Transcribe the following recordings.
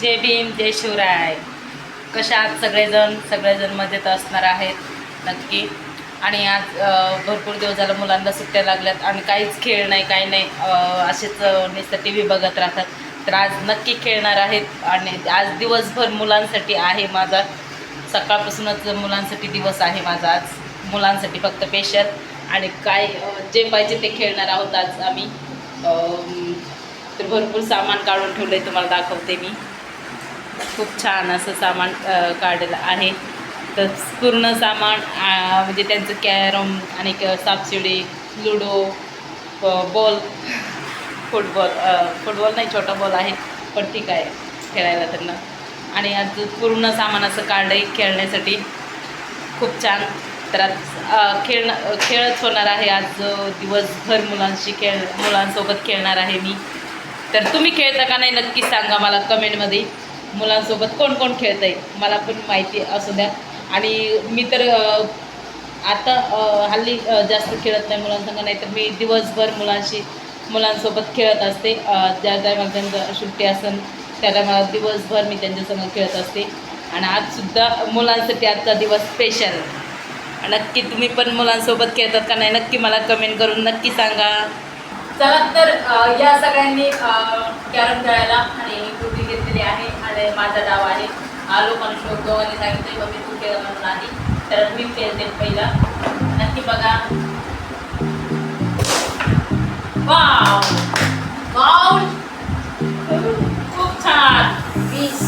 जय भीम जय शिवराय कशा आज सगळेजण सगळेजण मजेत असणार आहेत नक्की. आणि आज भरपूर दिवस झालं मुलांना सुट्ट्या लागल्यात आणि काहीच खेळ नाही काही नाही असेच नुसतं टी व्ही बघत राहतात. तर आज नक्की खेळणार आहेत आणि आज दिवसभर मुलांसाठी आहे माझा. सकाळपासूनच मुलांसाठी दिवस आहे माझा आज. मुलांसाठी फक्त स्पेशल आणि काय जे पाहिजे ते खेळणार आहोत आज आम्ही. तर भरपूर सामान काढून ठेवलं आहे तुम्हाला दाखवते मी. खूप छान असं सामान काढलं आहे. तर पूर्ण सामान म्हणजे त्यांचं कॅरम आणि सापशिडी लुडो बॉल फुटबॉल फुटबॉल नाही छोटा बॉल आहे पण ठीक आहे खेळायला त्यांना. आणि आज पूर्ण सामान असं काढलं आहे खेळण्यासाठी. खूप छान. तर आज खेळणं खेळच होणार आहे. आज दिवसभर मुलांशी खेळ मुलांसोबत खेळणार आहे मी. तर तुम्ही खेळता का नाही नक्की सांगा मला कमेंटमध्ये. मुलांसोबत कोण कोण खेळतं आहे मला पण माहिती असू द्या. आणि मी तर आता हल्ली जास्त खेळत नाही मुलांसंग नाही तर मी दिवसभर मुलांशी मुलांसोबत खेळत असते. ज्या टायमाला त्यांचं सुट्टी असेल त्या टायमाला दिवसभर मी त्यांच्यासंग खेळत असते. आणि आजसुद्धा मुलांसाठी आजचा दिवस स्पेशल नक्की तुम्ही पण मुलांसोबत खेळतात का नाही नक्की मला कमेंट करून नक्की सांगा. चला तर या सगळ्यांनी कॅरम खेळायला आणि कृती घेतलेली आहे. आणि माझा डाव आहे. आलो पण शोक दोघांनी सांगितले मग मी तू खेळ म्हणून आधी. तर मी खेळते पहिला. नक्की बघा. वाव वाव खूप छान.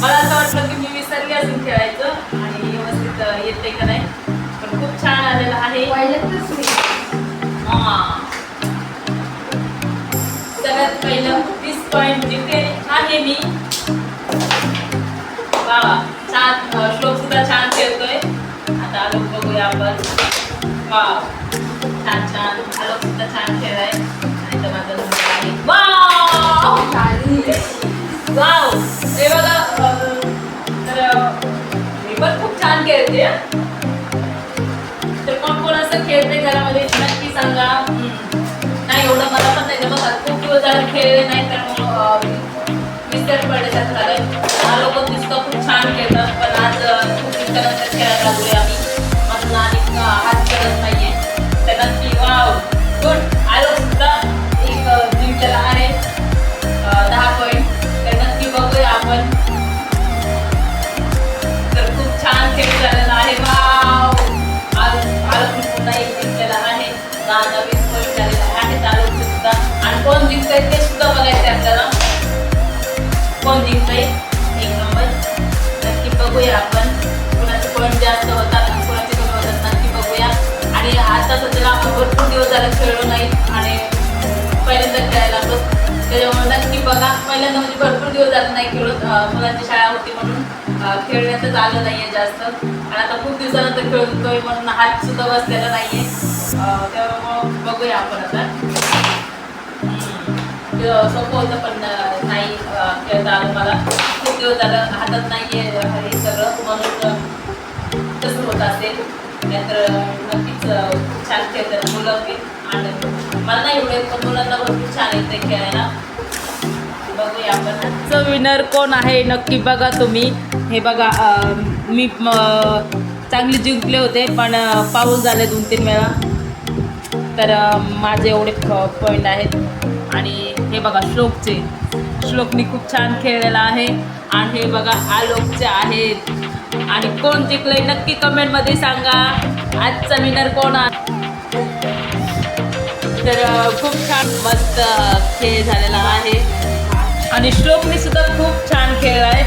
मला असं वाटलं की मी विसरली असून खेळायचं आणि व्यवस्थित येते का नाही. पण खूप छान आलेलं आहे. हा. सगळ्यात पहिलं तीस पॉईंट जिंकले आहे मी. छान श्लोक सुद्धा छान आता आलोक बघूया आपण. वा छान छान आलोक सुद्धा छान खेळाय आणि तर माझा नंबर आहे. वाव! हे बघा तर मी पण खूप छान खेळते. तर कोण कोण असं खेळते घरामध्ये नक्की सांगा. नाही एवढं मला पण नाही जमत. खूप दिवस झाले खेळले नाही तर मग अं, कारण हा लोक दिसतं खूप छान खेळतात पण आज खूप दिवसानंतर खेळायला लागलोय आम्ही. म्हणून आणि हात करत नाहीये. तर नक्की वाव कोण जिंकतंय एक नंबर. नक्की बघूया आपण. कुणाचे पॉईंट जास्त होतात आणि कुणाचे कमी होतात नक्की बघूया. आणि आता सध्याला आपण भरपूर दिवस झाला खेळलो नाही आणि पहिल्यांदा खेळायला लागलो त्याच्यामुळे नक्की बघा. पहिल्यांदा म्हणजे भरपूर दिवस झाले नाही खेळलो अं, मुलांची शाळा होती म्हणून. अं, खेळण्यातच आलं नाही आहे जास्त. आणि आता खूप दिवसानंतर खेळतोय म्हणून हात सुद्धा बसलेला नाही आहे त्यामुळं बघूया आपण आता. हम्म. पण नाही खेळता आलं मला. खूप दिवस झालं हातात नाही आहे हे सगळं. म्हणून तसं होत असेल. नाहीतर नक्कीच खूप छान खेळतात मुलं बी आणि मला नाही एवढे पण मुलांना भरपूर छान येते खेळायला. बघूया आपण. आजचं विनर कोण आहे? नक्की बघा तुम्ही. हे बघा मी चांगले जिंकले होते पण पाऊस झाले दोन तीन वेळा. तर माझे एवढे पॉईंट आहेत. आणि हे बघा श्लोकचे. श्लोकनी खूप छान खेळलेला आहे. आणि हे बघा आलोकचे आहेत. आणि कोण जिंकलंय नक्की कमेंटमध्ये सांगा. आजचा विनर कोण तर खूप छान मस्त खेळ झालेला आहे. आणि श्लोकनी सुद्धा खूप छान खेळ आहे.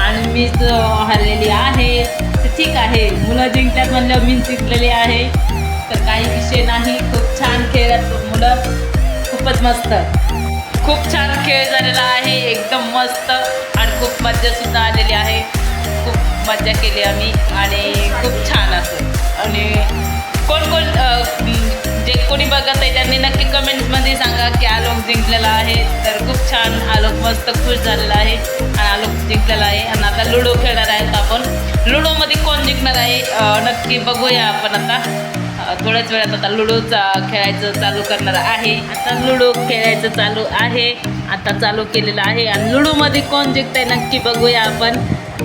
आणि मी हरलेली आहे तर ठीक आहे. मुलं जिंकल्यात म्हणलं मी जिंकलेली आहे. तर काही विषय नाही. खूप छान खेळत मुलं. खूपच मस्त. खूप छान खेळ झालेला आहे एकदम मस्त. आणि खूप मज्जासुद्धा आलेली आहे. खूप मज्जा केली आम्ही आणि खूप छान असं. आणि कोण कोण जे कोणी बघत आहे त्यांनी नक्की कमेंट्समध्ये सांगा की आलोक जिंकलेला आहे. तर खूप छान आलोक मस्त खुश झालेला आहे आणि आलोक जिंकलेला आहे. आणि आता लुडो खेळणार आहेत आपण. लुडोमध्ये कोण जिंकणार आहे नक्की बघूया आपण आता. थोड्याच वेळात आता लुडो खेळायचं चालू करणार आहे. आता लुडो खेळायचं चालू आहे. आता चालू केलेलं आहे. आणि लुडोमध्ये कोण जिंकतंय नक्की बघूया आपण.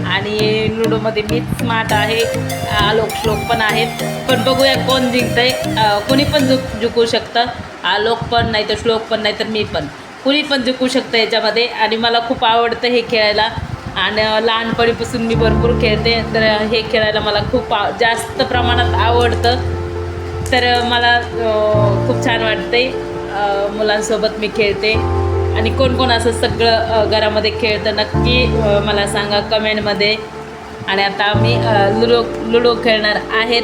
आणि लुडोमध्ये मीच स्मार्ट आहे. आलोक श्लोक पण आहेत. पण बघूया कोण जिंकतंय. कोणी पण जुक जिंकू शकतं. आलोक पण नाही तर श्लोक पण नाही तर मी पण. कुणी पण जिंकू शकतं याच्यामध्ये. आणि मला खूप आवडतं हे खेळायला. आणि लहानपणीपासून मी भरपूर खेळते. तर हे खेळायला मला खूप जास्त प्रमाणात आवडतं. तर मला खूप छान वाटते मुलांसोबत मी खेळते. आणि कोण कोण असं सगळं घरामध्ये खेळतं नक्की मला सांगा कमेंटमध्ये. आणि आता मी लुडो लुडो खेळणार आहेत.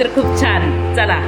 तर खूप छान. चला.